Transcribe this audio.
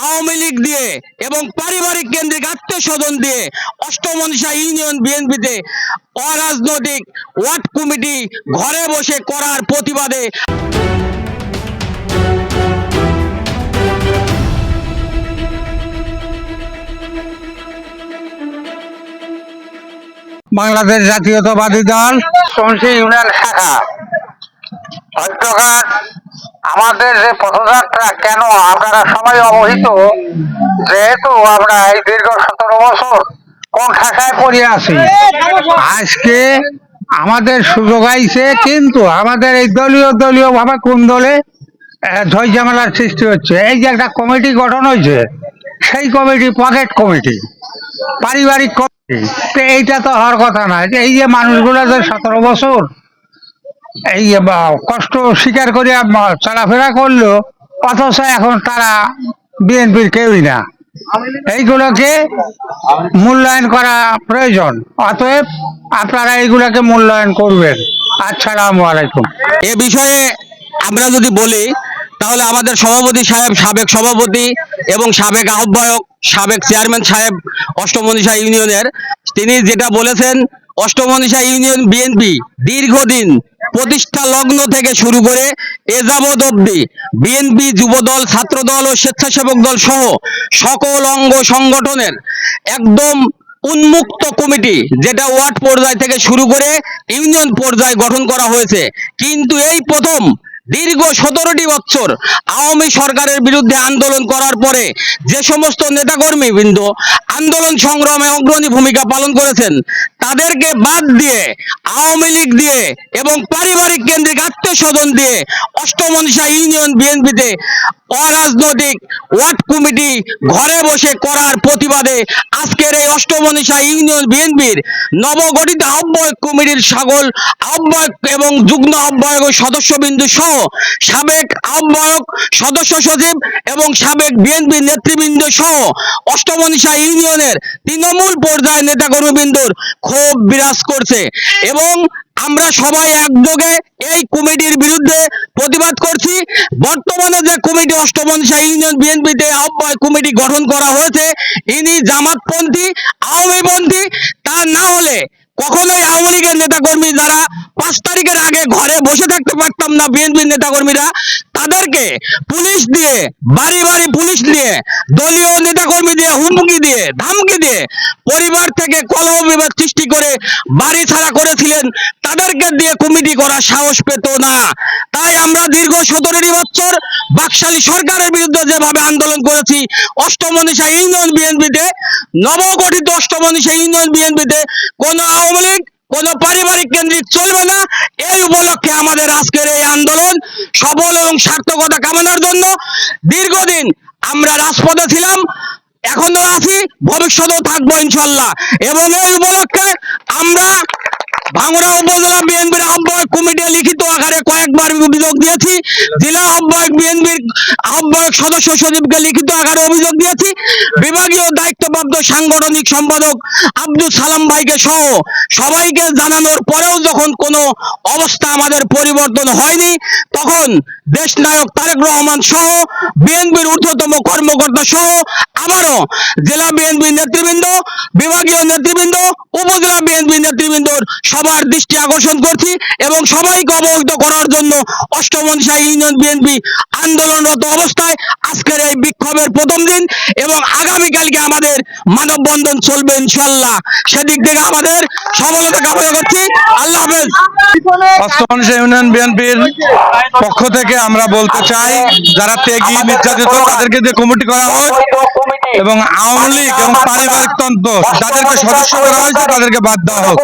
আওয়ামী লীগ দিয়ে এবং পারিবারিক কেন্দ্রিক আত্মীয় স্বজন দিয়ে অষ্টমনসা ইউনিয়ন বিএনপিতে অরাজনৈতিক ওয়ার্ড কমিটি ঘরে বসে করার প্রতিবাদে বাংলাদেশ জাতীয়তাবাদী দল শুনছি ইউনিয়ন শাখা অধ্যকার আমাদের যে পথযাত্রা, কেন আপনারা সবাই অবহিত? যেহেতু আমরা এই দীর্ঘ সতেরো বছর কোন শাখায় পড়ে আছি। আজকে আমাদের সুযোগ আইছে, কিন্তু আমাদের এই দলীয় দলীয় ভাবে কোন দলে ঝই ঝামেলার সৃষ্টি হচ্ছে? এই যে একটা কমিটি গঠন হয়েছে, সেই কমিটি পকেট কমিটি, পারিবারিক কমিটি। এইটা তো হওয়ার কথা না। এই যে মানুষগুলো যে সতেরো বছর এই কষ্ট স্বীকার করে চলাফেরা করল, অথচ এখন তারা বিএনপির কেউই না। এইগুলোকে মূল্যায়ন করা প্রয়োজন, অতএব আপনারা এইগুলোকে মূল্যায়ন করবেন। আসসালামু আলাইকুম। এ বিষয়ে আমরা যদি বলি, তাহলে আমাদের সভাপতি সাহেব, সাবেক সভাপতি এবং সাবেক আহ্বায়ক, সাবেক চেয়ারম্যান সাহেব অষ্টমনীষা ইউনিয়নের, তিনি যেটা বলেছেন অষ্টমনীষা ইউনিয়ন বিএনপি দীর্ঘদিন প্রতিষ্ঠা লগ্ন থেকে শুরু করে এ যাবৎ অব্দি বিএনপি যুবদল, ছাত্রদল ও স্বেচ্ছাসেবক দল সহ সকল অঙ্গ সংগঠনের একদম উন্মুক্ত কমিটি যেটা ওয়ার্ড পর্যায় থেকে শুরু করে ইউনিয়ন পর্যায়ে গঠন করা হয়েছে। কিন্তু এই প্রথম দীর্ঘ সতেরোটি বছর আওয়ামী সরকারের বিরুদ্ধে আন্দোলন করার পরে যে সমস্ত নেতাকর্মী বৃন্দ আন্দোলন সংগ্রামে অগ্রণী ভূমিকা পালন করেছেন। তাদেরকে বাদ দিয়ে, আওয়ামী লীগ দিয়ে এবং পারিবারিক কেন্দ্রিক আত্মীয় স্বজন দিয়ে অষ্টমনীষা ইউনিয়ন বিএনপিতে অরাজনৈতিক ওয়ার্ড কমিটি ঘরে বসে করার প্রতিবাদে আজকের এই অষ্টমনীষা ইউনিয়ন বিএনপির নবগঠিত আহ্বায়ক কমিটির সকল আহ্বায়ক এবং যুগ্ম আহ্বায়ক ও সদস্যবিন্দু সহ সাবেক আহ্বায়ক, সদস্য সচিব এবং সাবেক বিএনপি নেতৃবৃন্দ সহ অষ্টমনীষা ইউনিয়নের তৃণমূল পর্যায়ের নেতাকর্মীবৃন্দর ক্ষোভ বিরাজ করছে এবং আমরা সবাই একযোগে এই কমিটির বিরুদ্ধে প্রতিবাদ করছি। বর্তমানে যে কমিটি অষ্টমনীষা ইউনিয়ন বিএনপিতে আহ্বায়ক কমিটি গঠন করা হয়েছে। ইনি জামাতপন্থী, আওয়ামীপন্থী। তা না হলে কখনোই আওয়ামী লীগের নেতাকর্মী যারা পাঁচ তারিখের আগে ঘরে বসে থাকতে পারতাম না বিএনপির নেতাকর্মীরা। তাদেরকে পুলিশ দিয়ে, বাড়ি বাড়ি পুলিশ দিয়ে, দলীয় নেতাকর্মী দিয়ে, হুমকি দিয়ে, ধামকি দিয়ে পরিবার থেকে কলহ বিবাদ সৃষ্টি করে বাড়ি ছাড়া করেছিলেন তাদেরকে দিয়ে কমিটি করার সাহস পেত না। তাই আমরা দীর্ঘ সতেরোটি বছর বাকশালী সরকারের বিরুদ্ধে যেভাবে আন্দোলন করেছি অষ্টমনীষা ইউনিয়ন বিএনপিতে, নবগঠিত অষ্টমনীষা ইউনিয়ন বিএনপিতে কোন আওয়ামী লীগ, কোন পারিবারিক কেন্দ্রিক চলবে না। এই উপলক্ষে আমাদের আজকের এই আন্দোলন সফল এবং সার্থকতা কামানোর জন্য দীর্ঘদিন আমরা রাজপথে ছিলাম, এখনও আছি, ভবিষ্যতেও থাকব ইনশাল্লাহ। এবং এই উপলক্ষে আমরা ভাঙড়া উপজেলা বিএনপির আহ্বায়ক কমিটি লিখিত আকারে কয়েকবার অভিযোগ দিয়েছি। জেলা আহ্বায়ক বিএনপির আহ্বায়ক সদস্য সচিবকে লিখিত আকারে অভিযোগ দিয়েছি। বিভাগীয় দায়িত্বপ্রাপ্ত সাংগঠনিক সম্পাদক আব্দুল সালাম ভাইকে সহ সবাইকে জানানোর পরেও যখন কোনো অবস্থা আমাদের পরিবর্তন হয়নি, তখন দেশ নায়ক তারেক রহমান সহ বিএনপির ঊর্ধ্বতম কর্মকর্তা সহ আবারও জেলা বিএনপি নেতৃবৃন্দ, বিভাগীয় নেতৃবৃন্দ, উপজেলা বিএনপি নেতৃবৃন্দর সবার দৃষ্টি আকর্ষণ করছি এবং সবাইকে অবহিত করার জন্য অষ্টমনসা ইউনিয়ন বিএনপি আন্দোলনরত অবস্থায় আজকের এই বিক্ষোভের প্রথম দিন এবং আগামীকালকে আমাদের মানববন্ধন চলবে ইনশাল্লাহ সেদিক থেকে আমাদের সফলতা কামনা করছি। আল্লাহ হাফেজ। অষ্টমনসা ইউনিয়ন বিএনপির পক্ষ থেকে আমরা বলতে চাই, যারা ত্যাগী, নির্যাতিত, তাদেরকে যে কমিটি করা হয়। এবং আওয়ামী লীগ এবং পারিবারিক তন্ত্র যাদেরকে সদস্য করা হয়েছে তাদেরকে বাদ দেওয়া হোক।